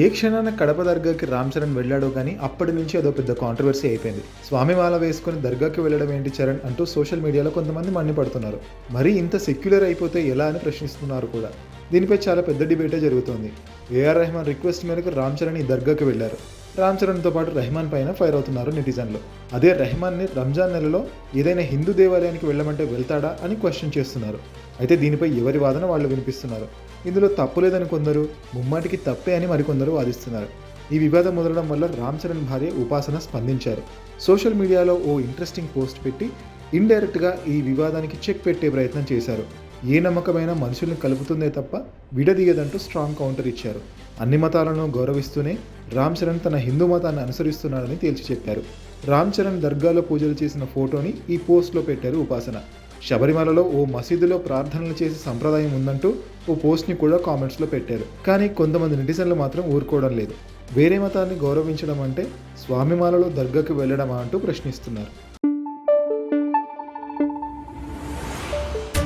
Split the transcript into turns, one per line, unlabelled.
ఏ క్షణాన కడప దర్గాకి రామ్ చరణ్ వెళ్ళాడో కానీ అప్పటి నుంచి అదో పెద్ద కాంట్రవర్సీ అయిపోయింది. స్వామిమాల వేసుకుని దర్గాకి వెళ్ళడం ఏంటి చరణ్ అంటూ సోషల్ మీడియాలో కొంతమంది మండిపడుతున్నారు. మరీ ఇంత సెక్యులర్ అయిపోతే ఎలా అని ప్రశ్నిస్తున్నారు కూడా. దీనిపై చాలా పెద్ద డిబేటే జరుగుతోంది. ఏఆర్ రెహమాన్ రిక్వెస్ట్ మేరకు రామ్ చరణ్ ఈ దర్గాకి వెళ్ళారు రామ్ చరణ్తో పాటు రెహమాన్ పైన ఫైర్ అవుతున్నారు నెటిజన్లు. అదే రెహమాన్ని రంజాన్ నెలలో ఏదైనా హిందూ దేవాలయానికి వెళ్ళమంటే వెళ్తాడా అని క్వశ్చన్ చేస్తున్నారు. అయితే దీనిపై ఎవరి వాదన వాళ్ళు వినిపిస్తున్నారు? ఇందులో తప్పు లేదని కొందరు ముమ్మాటికి తప్పే అని మరికొందరు వాదిస్తున్నారు. ఈ వివాదం మొదలడం వల్ల రామ్ చరణ్ భార్య ఉపాసన స్పందించారు. సోషల్ మీడియాలో ఓ ఇంట్రెస్టింగ్ పోస్ట్ పెట్టి ఇండైరెక్ట్గా ఈ వివాదానికి చెక్ పెట్టే ప్రయత్నం చేశారు. ఏ నమ్మకమైన మనుషుల్ని కలుపుతుందే తప్ప విడదీయదంటూ స్ట్రాంగ్ కౌంటర్ ఇచ్చారు. అన్ని మతాలను గౌరవిస్తూనే రామ్ చరణ్ తన హిందూ మతాన్ని అనుసరిస్తున్నాడని తేల్చి చెప్పారు. రామ్ చరణ్ దర్గాలో పూజలు చేసిన ఫోటోని ఈ పోస్ట్లో పెట్టారు ఉపాసన. శబరిమలలో ఓ మసీదులో ప్రార్థనలు చేసే సంప్రదాయం ఉందంటూ ఓ పోస్ట్ని కూడా కామెంట్స్లో పెట్టారు. కానీ కొంతమంది నెటిజన్లు మాత్రం ఊరుకోవడం లేదు. వేరే మతాన్ని గౌరవించడం అంటే స్వామిమాలలో దర్గాకు వెళ్ళడమా అంటూ ప్రశ్నిస్తున్నారు.